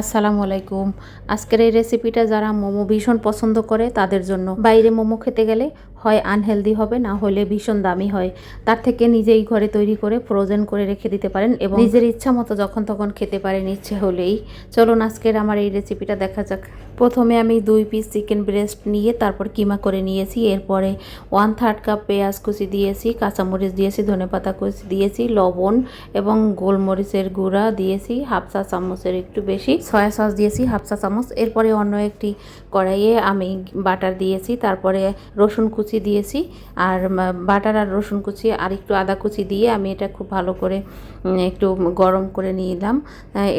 আসসালামু আলাইকুম। আজকের এই রেসিপিটা যারা মোমো ভীষণ পছন্দ করে, তাদের জন্য। বাইরে মোমো খেতে গেলে হয় আনহেলদি হবে, না হলে ভীষণ দামি হয়। তার থেকে নিজেই ঘরে তৈরি করে ফ্রোজেন করে রেখে দিতে পারেন এবং নিজের ইচ্ছা মতো যখন তখন খেতে পারেন ইচ্ছে হলেই। চলুন আজকের আমার এই রেসিপিটা দেখা যাক। প্রথমে আমি দুই পিস চিকেন ব্রেস্ট নিয়ে তারপর কিমা করে নিয়েছি। এরপরে ওয়ান থার্ড কাপ পেঁয়াজ কুচি দিয়েছি, কাঁচামরিচ দিয়েছি, ধনেপাতা কুচি দিয়েছি, লবণ এবং গোলমরিচের গুঁড়া দিয়েছি, হাফ চা চামচের একটু বেশি সয়া সস দিয়েছি, হাফ চা চামচ। এরপরে অন্য একটি কড়াইয়ে আমি বাটার দিয়েছি। তারপরে রসুন কুচি দিয়েছি আর বাটার আর রসুন কুচি আর একটু আদা কুচি দিয়ে আমি এটা খুব ভালো করে একটু গরম করে নিলাম।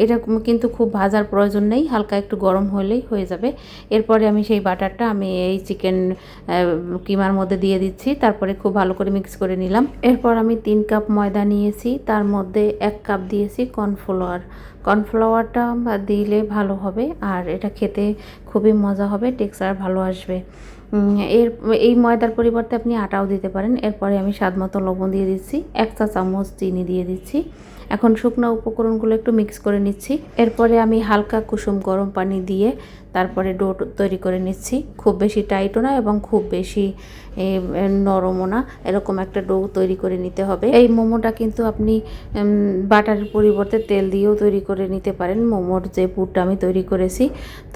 এটা কিন্তু খুব ভাজার প্রয়োজন নেই, হালকা একটু গরম হলেই হয়ে যাবে। এরপরে আমি সেই বাটারটা আমি এই চিকেন কিমার মধ্যে দিয়ে দিচ্ছি, তারপরে খুব ভালো করে মিক্স করে নিলাম। এরপর আমি তিন কাপ ময়দা নিয়েছি, তার মধ্যে এক কাপ দিয়েছি কর্নফ্লাওয়ার। কর্নফ্লাওয়ারটা দিলে ভালো হবে আর এটা খেতে খুবই মজা হবে, টেক্সচার ভালো আসবে। এর, এই ময়দার পরিবর্তে আপনি আটাও দিতে পারেন। এরপরে আমি স্বাদ মতো লবণ দিয়ে দিচ্ছি। এক চা চামচ চিনি দিয়ে দিচ্ছি। এখন শুকনো উপকরণগুলো একটু মিক্স করে নিচ্ছি। এরপরে আমি হালকা কুসুম গরম পানি দিয়ে তারপরে ডো, তৈরি করে নিচ্ছি। খুব বেশি টাইটও না এবং খুব বেশি নরমও না এরকম একটা ডো তৈরি করে নিতে হবে। এই মোমোটা কিন্তু আপনি বাটারের পরিবর্তে তেল দিয়েও তৈরি করে নিতে পারেন। মোমোর যে পুরটা আমি তৈরি করেছি,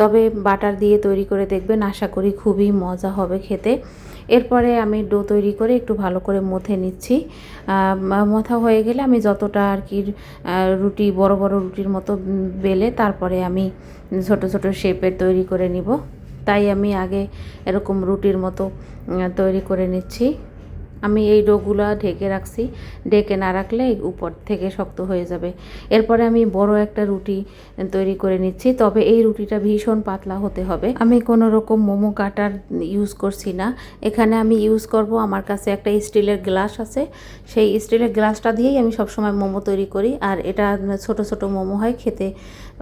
তবে বাটার দিয়ে তৈরি করে দেখবেন, আশা করি খুবই মজা হবে খেতে। এরপরে আমি ডো তৈরি করে একটু ভালো করে মথে নিচ্ছি। মথা হয়ে গেলে আমি যতটা আর কি রুটি, বড় বড় রুটির মতো বেলে তারপরে আমি ছোট ছোট শেপের তৈরি করে নিব। তাই আমি আগে এরকম রুটির মতো তৈরি করে নিচ্ছি। আমি এই ডোগুলা ঢেকে রাখছি। ঢেকে না রাখলে উপর থেকে শক্ত হয়ে যাবে। এরপরে আমি বড় একটা রুটি তৈরি করে নিচ্ছি। তবে এই রুটিটা ভীষণ পাতলা হতে হবে। আমি কোনো রকম মোমো কাটার ইউজ করছি না। এখানে আমি ইউজ করব আমার কাছে একটা স্টিলের গ্লাস আছে। সেই স্টিলের গ্লাসটা দিয়েই আমি সবসময় মোমো তৈরি করি। আর এটা ছোট ছোট মোমো হয় খেতে।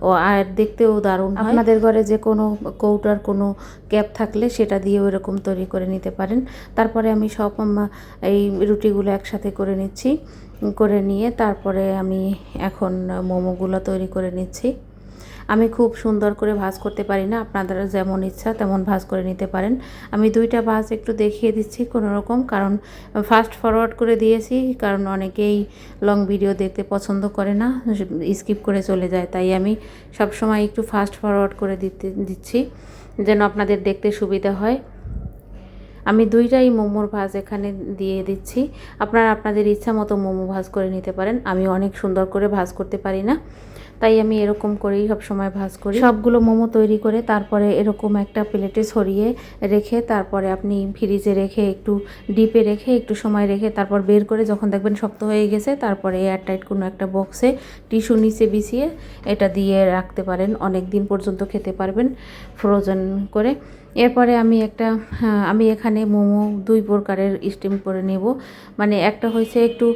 ও, আর দেখতেও দারুণ আপনাদের ঘরে যে কোনো কৌটার কোনো ক্যাপ থাকলে সেটা দিয়েও এরকম তৈরি করে নিতে পারেন। তারপরে আমি সব এই রুটিগুলো একসাথে করে নিচ্ছি, করে নিয়ে তারপরে আমি এখন মোমোগুলো তৈরি করে নিচ্ছি। আমি খুব সুন্দর করে ভাজ করতে পারি না, আপনাদের যেমন ইচ্ছা তেমন ভাজ করে নিতে পারেন। আমি দুইটা ভাজ একটু দেখিয়ে দিচ্ছি কোনো রকম কারণ ফাস্ট ফরওয়ার্ড করে দিয়েছি, কারণ অনেকেই লং ভিডিও দেখতে পছন্দ করে না স্কিপ করে চলে যায়, তাই আমি সব সময় একটু ফাস্ট ফরওয়ার্ড করে দিতে, দিচ্ছি, যেন আপনাদের দেখতে সুবিধা হয়। আমি দুইটাই মোমোর ভাজ এখানে দিয়ে দিচ্ছি। আপনারা আপনাদের ইচ্ছা মতো মোমো ভাজ করে নিতে পারেন। আমি অনেক সুন্দর করে ভাজ করতে পারি না। তাই আমি এরকম করেই সব সময় ভাজ করি। সবগুলো মোমো তৈরি করে তারপরে এরকম একটা প্লেটে ছড়িয়ে রেখে তারপরে আপনি ফ্রিজে রেখে একটু ডিপে রেখে একটু সময় রেখে তারপর বের করে যখন দেখবেন শক্ত হয়ে গেছে তারপরে এয়ারটাইট কোনো একটা বক্সে টিস্যু নিচে বিছিয়ে এটা দিয়ে রাখতে পারেন। অনেক দিন পর্যন্ত খেতে পারবেন ফ্রোজেন করে। এরপরে আমি একটা হ্যাঁ, আমি এখানে মোমো দুই প্রকারের স্টিম করে নেব। মানে একটা হয়েছে একটু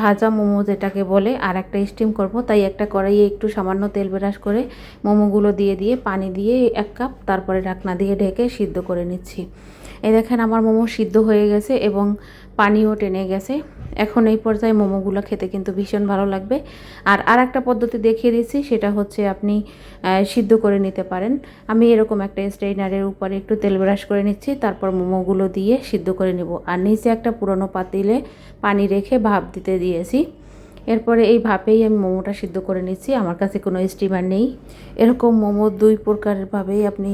ভাজা মোমো যেটাকে বলে আর একটা স্টিম করব। তাই একটা কড়াইয়ে একটু সামান্য তেল ব্রাশ করে মোমোগুলো দিয়ে দিয়ে পানি দিয়ে এক কাপ তারপরে ঢাকনা দিয়ে ঢেকে সিদ্ধ করে নিচ্ছি। এই দেখেন আমার মোমো সিদ্ধ হয়ে গেছে এবং পানিও টেনে গেছে। এখন এই পর্যায়ে মোমোগুলো খেতে কিন্তু ভীষণ ভালো লাগবে। আর আর একটা পদ্ধতি দেখিয়ে দিচ্ছি, সেটা হচ্ছে আপনি সিদ্ধ করে নিতে পারেন। আমি এরকম একটা স্ট্রেইনারের উপরে একটু তেল ব্রাশ করে নিচ্ছি, তারপর মোমোগুলো দিয়ে সিদ্ধ করে নেব। আর নিচে একটা পুরনো পাতিলে পানি রেখে ভাপ দিতে দিয়েছি। এরপরে এই ভাপেই আমি মোমোটা সিদ্ধ করে নিচ্ছি আমার কাছে কোনো স্টিমার নেই। এরকম মোমো দুই প্রকারভাবেই আপনি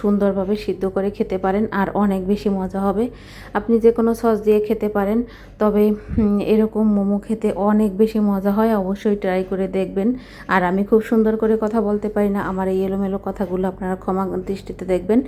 সুন্দরভাবে সিদ্ধ করে খেতে পারেন আর অনেক বেশি মজা হবে। আপনি যে কোনো সস দিয়ে খেতে পারেন, তবে এরকম মোমো খেতে অনেক বেশি মজা হয় অবশ্যই ট্রাই করে দেখবেন। আর আমি খুব সুন্দর করে কথা বলতে পারি না। আমার এই এলোমেলো কথাগুলো আপনারা ক্ষমা দৃষ্টিতে দেখবেন।